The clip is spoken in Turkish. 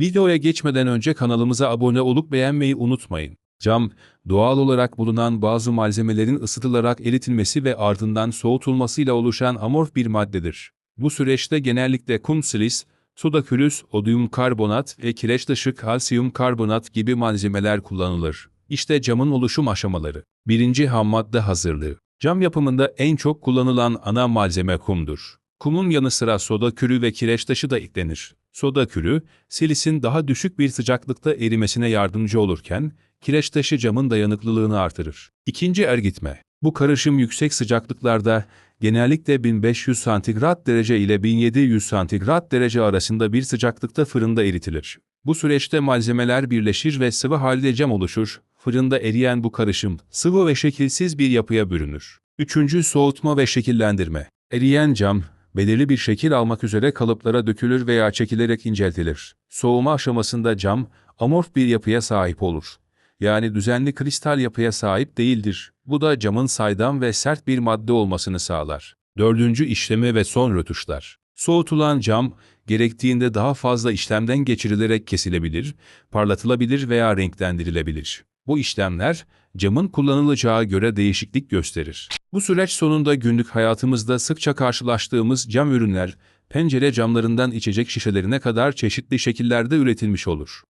Videoya geçmeden önce kanalımıza abone olup beğenmeyi unutmayın. Cam, doğal olarak bulunan bazı malzemelerin ısıtılarak eritilmesi ve ardından soğutulmasıyla oluşan amorf bir maddedir. Bu süreçte genellikle kum silis, soda külüs, odyum karbonat ve kireç dışı kalsiyum karbonat gibi malzemeler kullanılır. İşte camın oluşum aşamaları. Birinci hammadde hazırlığı. Cam yapımında en çok kullanılan ana malzeme kumdur. Kumun yanı sıra soda külü ve kireç taşı da eklenir. Soda külü, silisin daha düşük bir sıcaklıkta erimesine yardımcı olurken, kireç taşı camın dayanıklılığını artırır. İkinci ergitme. Bu karışım yüksek sıcaklıklarda genellikle 1500 santigrat derece ile 1700 santigrat derece arasında bir sıcaklıkta fırında eritilir. Bu süreçte malzemeler birleşir ve sıvı halde cam oluşur. Fırında eriyen bu karışım sıvı ve şekilsiz bir yapıya bürünür. Üçüncü soğutma ve şekillendirme. Eriyen cam, belirli bir şekil almak üzere kalıplara dökülür veya çekilerek inceltilir. Soğuma aşamasında cam, amorf bir yapıya sahip olur. Yani düzenli kristal yapıya sahip değildir. Bu da camın saydam ve sert bir madde olmasını sağlar. Dördüncü işleme ve son rötuşlar. Soğutulan cam, gerektiğinde daha fazla işlemden geçirilerek kesilebilir, parlatılabilir veya renklendirilebilir. Bu işlemler, camın kullanılacağı göre değişiklik gösterir. Bu süreç sonunda günlük hayatımızda sıkça karşılaştığımız cam ürünler, pencere camlarından içecek şişelerine kadar çeşitli şekillerde üretilmiş olur.